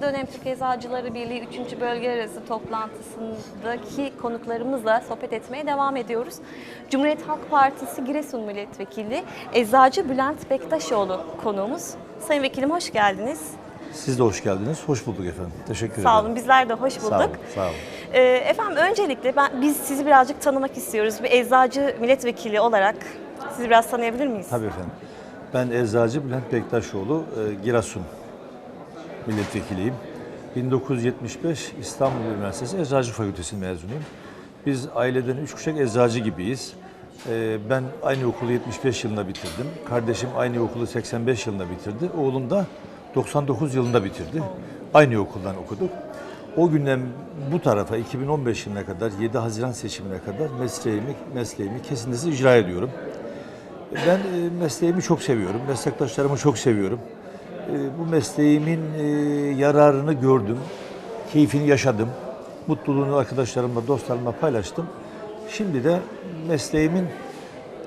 39. dönem Türk Eczacıları Birliği 3. Bölge Arası toplantısındaki konuklarımızla sohbet etmeye devam ediyoruz. Cumhuriyet Halk Partisi Giresun Milletvekili Eczacı Bülent Bektaşoğlu konuğumuz. Sayın Vekilim hoş geldiniz. Siz de hoş geldiniz. Hoş bulduk efendim. Teşekkür ederim. Sağ olun bizler de hoş bulduk. Sağ olun. Sağ olun. Ee, efendim öncelikle ben biz sizi birazcık tanımak istiyoruz. Bir eczacı milletvekili olarak sizi biraz tanıyabilir miyiz? Tabii efendim. Ben Eczacı Bülent Bektaşoğlu, e, Giresun milletvekiliyim. 1975 İstanbul Üniversitesi Eczacı Fakültesi mezunuyum. Biz aileden üç kuşak eczacı gibiyiz. E, Ben aynı okulu 75 yılında bitirdim. Kardeşim aynı okulu 85 yılında bitirdi. Oğlum da 99 yılında bitirdi. Aynı okuldan okuduk. O günden bu tarafa 2015 yılına kadar 7 Haziran seçimine kadar mesleğimi mesleğimi kesintisiz icra ediyorum. Ben e, mesleğimi çok seviyorum, meslektaşlarımı çok seviyorum. E, Bu mesleğimin e, yararını gördüm, keyfini yaşadım, mutluluğunu arkadaşlarımla, dostlarımla paylaştım. Şimdi de mesleğimin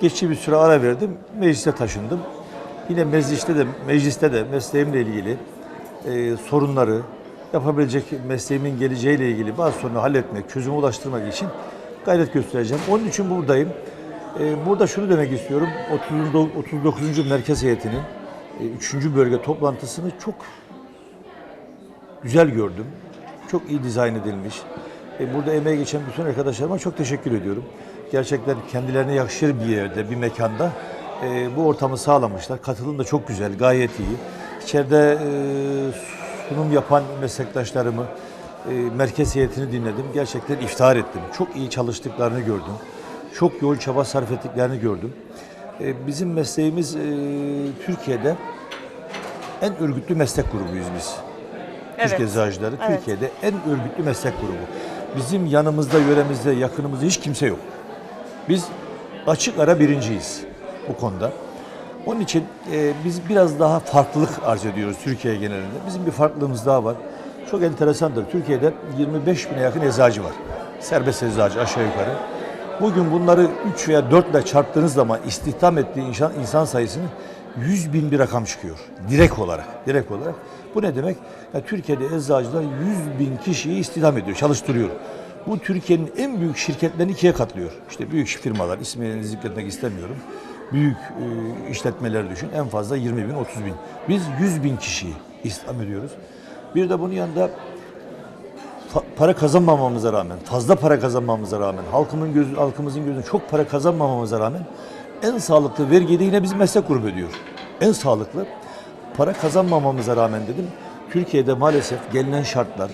geçici bir süre ara verdim, meclise taşındım. Yine mecliste de, mecliste de mesleğimle ilgili e, sorunları, yapabilecek mesleğimin geleceğiyle ilgili bazı sorunları halletmek, çözüme ulaştırmak için gayret göstereceğim. Onun için buradayım. Ee, Burada şunu demek istiyorum. 30. 39. Merkez Heyeti'nin 3. bölge toplantısını çok güzel gördüm. Çok iyi dizayn edilmiş. E, Burada emeği geçen bütün arkadaşlarıma çok teşekkür ediyorum. Gerçekten kendilerine yakışır bir yerde, bir mekanda e, bu ortamı sağlamışlar. Katılım da çok güzel, gayet iyi. İçeride e, sunum yapan meslektaşlarımı, e, merkez heyetini dinledim. Gerçekten iftihar ettim. Çok iyi çalıştıklarını gördüm. Çok yol çaba sarf ettiklerini gördüm. E, bizim mesleğimiz e, Türkiye'de en örgütlü meslek grubuyuz biz. Evet. Türk Eczacıları Evet. Türkiye'de en örgütlü meslek grubu. Bizim yanımızda, yöremizde, yakınımızda hiç kimse yok. Biz açık ara birinciyiz bu konuda. Onun için e, biz biraz daha farklılık arz ediyoruz Türkiye genelinde. Bizim bir farklılığımız daha var. Çok enteresandır. Türkiye'de 25 bine yakın eczacı var. Serbest eczacı aşağı yukarı. Bugün bunları 3 veya 4 ile çarptığınız zaman istihdam ettiği insan, insan sayısını 100 bin bir rakam çıkıyor. Direkt olarak. Direkt olarak. Bu ne demek? Ya Türkiye'de eczacılar 100 bin kişiyi istihdam ediyor, çalıştırıyor. Bu Türkiye'nin en büyük şirketlerini ikiye katlıyor. İşte büyük firmalar, isimlerini zikretmek istemiyorum. Büyük e, işletmeler düşün. En fazla 20 bin, 30 bin. Biz 100 bin kişiyi istihdam ediyoruz. Bir de bunun yanında para kazanmamamıza rağmen, fazla para kazanmamamıza rağmen, halkımın gözü, halkımızın gözünde çok para kazanmamamıza rağmen en sağlıklı vergiyi de yine bizim meslek grubu ödüyor. En sağlıklı para kazanmamamıza rağmen dedim. Türkiye'de maalesef gelinen şartlar,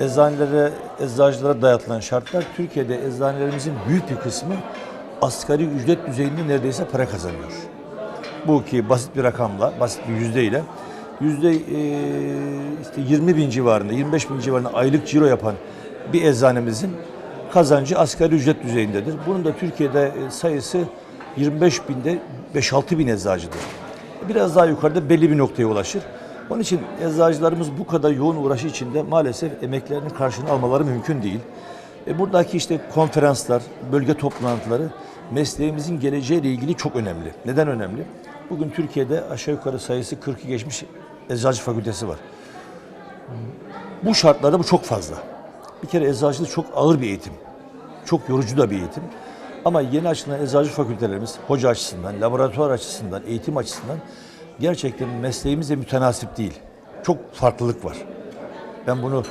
eczanelere, eczacılara dayatılan şartlar Türkiye'de eczanelerimizin büyük bir kısmı asgari ücret düzeyinde neredeyse para kazanıyor. Bu ki basit bir rakamla, basit bir yüzdeyle yüzde e, işte 20 bin civarında, 25 bin civarında aylık ciro yapan bir eczanemizin kazancı asgari ücret düzeyindedir. Bunun da Türkiye'de e, sayısı 25 binde 5-6 bin eczacıdır. Biraz daha yukarıda belli bir noktaya ulaşır. Onun için eczacılarımız bu kadar yoğun uğraşı içinde maalesef emeklerinin karşılığını almaları mümkün değil. E buradaki işte konferanslar, bölge toplantıları mesleğimizin geleceğiyle ilgili çok önemli. Neden önemli? Bugün Türkiye'de aşağı yukarı sayısı 40'ı geçmiş eczacı fakültesi var. Bu şartlarda bu çok fazla. Bir kere eczacılık çok ağır bir eğitim. Çok yorucu da bir eğitim. Ama yeni açılan eczacı fakültelerimiz hoca açısından, laboratuvar açısından, eğitim açısından gerçekten mesleğimizle mütenasip değil. Çok farklılık var. Ben bunu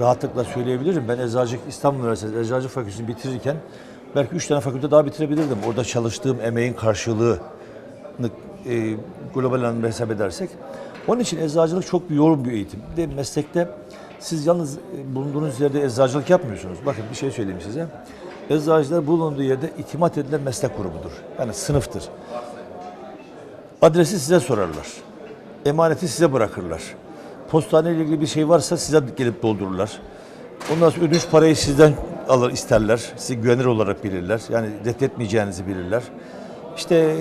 rahatlıkla söyleyebilirim. Ben Eczacılık İstanbul Üniversitesi Eczacılık Fakültesini bitirirken belki üç tane fakülte daha bitirebilirdim. Orada çalıştığım emeğin karşılığını e, global hesap edersek. Onun için eczacılık çok bir yoğun bir eğitim. Bir de meslekte siz yalnız e, bulunduğunuz yerde eczacılık yapmıyorsunuz. Bakın bir şey söyleyeyim size. Eczacılar bulunduğu yerde itimat edilen meslek grubudur. Yani sınıftır. Adresi size sorarlar. Emaneti size bırakırlar. Postane ile ilgili bir şey varsa size gelip doldururlar. Ondan sonra ödünç parayı sizden alır isterler. Sizi güvenilir olarak bilirler. Yani reddetmeyeceğinizi bilirler. İşte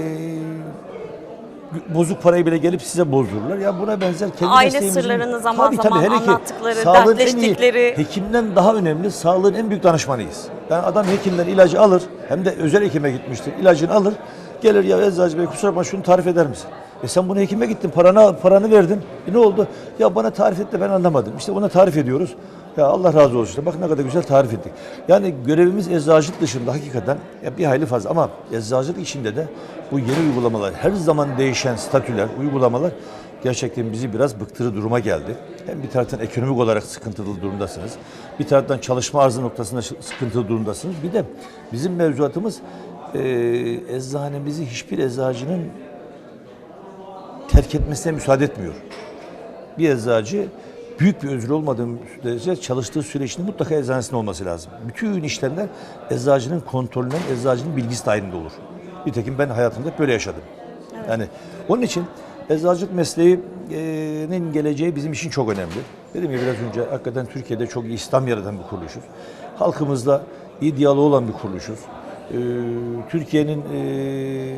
bozuk parayı bile gelip size bozdururlar. Ya buna benzer kendi Aile sırlarını zaman Tabii, tabii, zaman hele ki anlattıkları, sağlığın en iyi- dertleştikleri- hekimden daha önemli sağlığın en büyük danışmanıyız. Yani adam hekimden ilacı alır hem de özel hekime gitmiştir. İlacını alır. Gelir ya eczacı bey kusura bakma şunu tarif eder misin? E sen bunu hekime gittin, paranı, paranı verdin. E ne oldu? Ya bana tarif et de ben anlamadım. İşte ona tarif ediyoruz. Ya Allah razı olsun. Bak ne kadar güzel tarif ettik. Yani görevimiz eczacılık dışında hakikaten ya bir hayli fazla. Ama eczacılık içinde de bu yeni uygulamalar, her zaman değişen statüler, uygulamalar gerçekten bizi biraz bıktırı duruma geldi. Hem bir taraftan ekonomik olarak sıkıntılı durumdasınız. Bir taraftan çalışma arzı noktasında sıkıntılı durumdasınız. Bir de bizim mevzuatımız e, eczanemizi hiçbir eczacının terk etmesine müsaade etmiyor. Bir eczacı büyük bir özür olmadığı sürece çalıştığı süre içinde mutlaka eczanesinde olması lazım. Bütün işlemler eczacının kontrolünden, eczacının bilgisi dahilinde olur. Nitekim ben hayatımda böyle yaşadım. Yani onun için eczacılık mesleğinin geleceği bizim için çok önemli. Dedim ya biraz önce hakikaten Türkiye'de çok iyi İslam yaratan bir kuruluşuz. Halkımızla iyi diyalog olan bir kuruluşuz. Ee, Türkiye'nin e,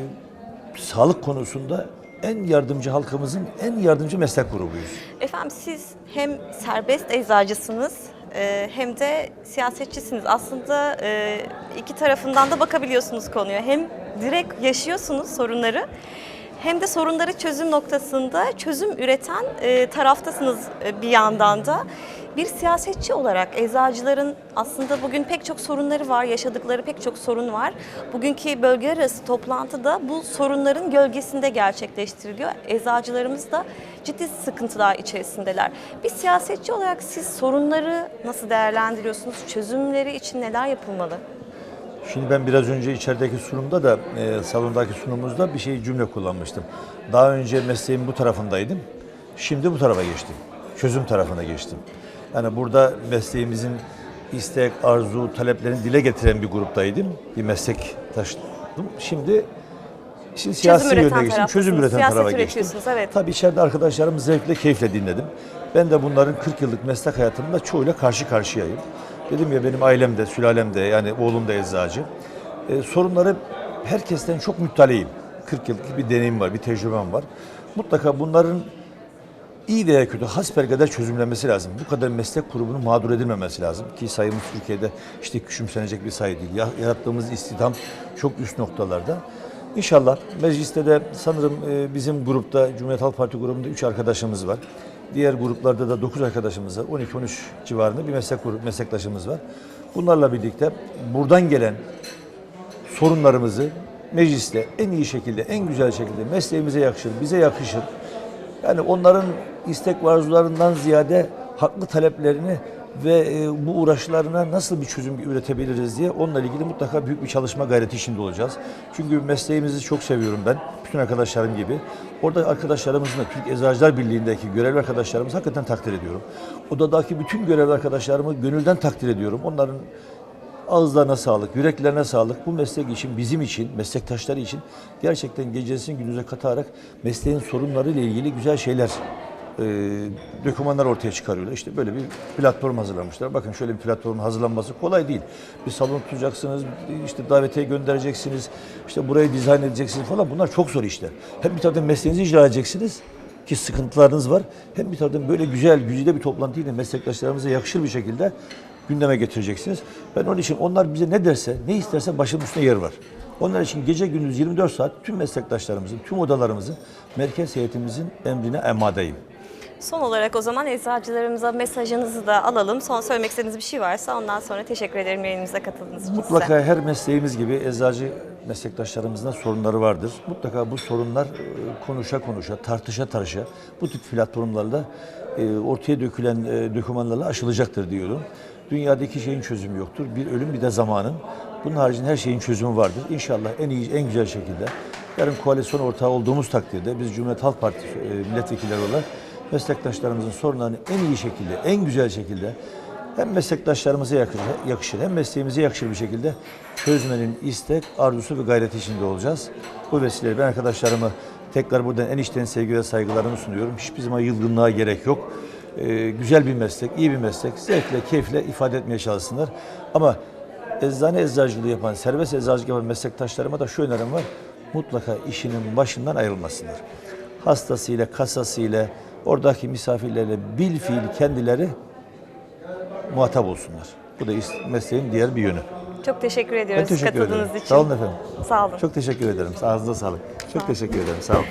sağlık konusunda en yardımcı halkımızın en yardımcı meslek grubuyuz. Efendim siz hem serbest eczacısınız e, hem de siyasetçisiniz. Aslında e, iki tarafından da bakabiliyorsunuz konuya. Hem direkt yaşıyorsunuz sorunları hem de sorunları çözüm noktasında çözüm üreten e, taraftasınız bir yandan da. Bir siyasetçi olarak eczacıların aslında bugün pek çok sorunları var, yaşadıkları pek çok sorun var. Bugünkü bölge arası toplantıda bu sorunların gölgesinde gerçekleştiriliyor. Eczacılarımız da ciddi sıkıntılar içerisindeler. Bir siyasetçi olarak siz sorunları nasıl değerlendiriyorsunuz? Çözümleri için neler yapılmalı? Şimdi ben biraz önce içerideki sunumda da e, salondaki sunumumuzda bir şey cümle kullanmıştım. Daha önce mesleğin bu tarafındaydım. Şimdi bu tarafa geçtim. Çözüm tarafına geçtim. Yani burada mesleğimizin istek, arzu, taleplerini dile getiren bir gruptaydım. Bir meslek taşıdım. Şimdi Şimdi siyasi yöne geçtim, çözüm üreten siyaset tarafa geçtim. evet. Tabii içeride arkadaşlarım zevkle, keyifle dinledim. Ben de bunların 40 yıllık meslek hayatımda çoğuyla karşı karşıyayım. Dedim ya benim ailem de, sülalem de yani oğlum da eczacı. Ee, sorunları herkesten çok müpteleyim. 40 yıllık bir deneyim var, bir tecrübem var. Mutlaka bunların iyi veya kötü hasbelkader çözümlenmesi lazım. Bu kadar meslek grubunun mağdur edilmemesi lazım. Ki sayımız Türkiye'de işte küçümsenecek bir sayı değil. Ya- Yarattığımız istihdam çok üst noktalarda. İnşallah mecliste de sanırım e, bizim grupta, Cumhuriyet Halk Parti grubunda 3 arkadaşımız var. Diğer gruplarda da 9 arkadaşımız var. 12-13 civarında bir meslek grup, meslektaşımız var. Bunlarla birlikte buradan gelen sorunlarımızı mecliste en iyi şekilde, en güzel şekilde mesleğimize yakışır, bize yakışır. Yani onların istek ve arzularından ziyade haklı taleplerini ve e, bu uğraşlarına nasıl bir çözüm üretebiliriz diye onunla ilgili mutlaka büyük bir çalışma gayreti içinde olacağız. Çünkü mesleğimizi çok seviyorum ben. Bütün arkadaşlarım gibi. Orada arkadaşlarımızın da Türk Eczacılar Birliği'ndeki görevli arkadaşlarımızı hakikaten takdir ediyorum. Odadaki bütün görevli arkadaşlarımı gönülden takdir ediyorum. Onların Ağızlarına sağlık, yüreklerine sağlık. Bu meslek için, bizim için, meslektaşları için gerçekten gecesini gündüze katarak mesleğin sorunlarıyla ilgili güzel şeyler, e, dokümanlar ortaya çıkarıyorlar. İşte böyle bir platform hazırlamışlar. Bakın şöyle bir platform hazırlanması kolay değil. Bir salon tutacaksınız, işte davetiye göndereceksiniz, işte burayı dizayn edeceksiniz falan. Bunlar çok zor işler. Hem bir taraftan mesleğinizi icra edeceksiniz ki sıkıntılarınız var. Hem bir taraftan böyle güzel, güzide bir toplantıyı da meslektaşlarımıza yakışır bir şekilde gündeme getireceksiniz. Ben onun için onlar bize ne derse, ne isterse başımın üstünde yer var. Onlar için gece gündüz 24 saat tüm meslektaşlarımızın, tüm odalarımızın, merkez heyetimizin emrine emadeyim. Son olarak o zaman eczacılarımıza mesajınızı da alalım. Son söylemek istediğiniz bir şey varsa ondan sonra teşekkür ederim yayınımıza katıldığınız için size. Mutlaka her mesleğimiz gibi eczacı meslektaşlarımızın da sorunları vardır. Mutlaka bu sorunlar e, konuşa konuşa, tartışa tartışa bu tip platformlarla e, ortaya dökülen e, dokümanlarla aşılacaktır diyorum. Dünyada iki şeyin çözümü yoktur. Bir ölüm bir de zamanın. Bunun haricinde her şeyin çözümü vardır. İnşallah en iyi, en güzel şekilde yarın koalisyon ortağı olduğumuz takdirde biz Cumhuriyet Halk Partisi e, milletvekilleri olarak meslektaşlarımızın sorunlarını en iyi şekilde, en güzel şekilde hem meslektaşlarımıza yakışır, yakışır hem mesleğimize yakışır bir şekilde çözmenin istek, arzusu ve gayreti içinde olacağız. Bu vesileyle ben arkadaşlarımı tekrar buradan en içten sevgi ve saygılarımı sunuyorum. Hiçbir zaman yılgınlığa gerek yok. Ee, güzel bir meslek, iyi bir meslek. Zevkle, keyifle ifade etmeye çalışsınlar. Ama eczane eczacılığı yapan, serbest eczacılık yapan meslektaşlarıma da şu önerim var. Mutlaka işinin başından ayrılmasınlar. Hastasıyla, kasasıyla, oradaki misafirlerle bil fiil kendileri muhatap olsunlar. Bu da mesleğin diğer bir yönü. Çok teşekkür Ben ediyoruz teşekkür katıldığınız ederim. için. Sağ olun efendim. Sağ olun. Çok teşekkür ederim. Ağzınıza sağlık. Çok teşekkür ederim. Sağ olun.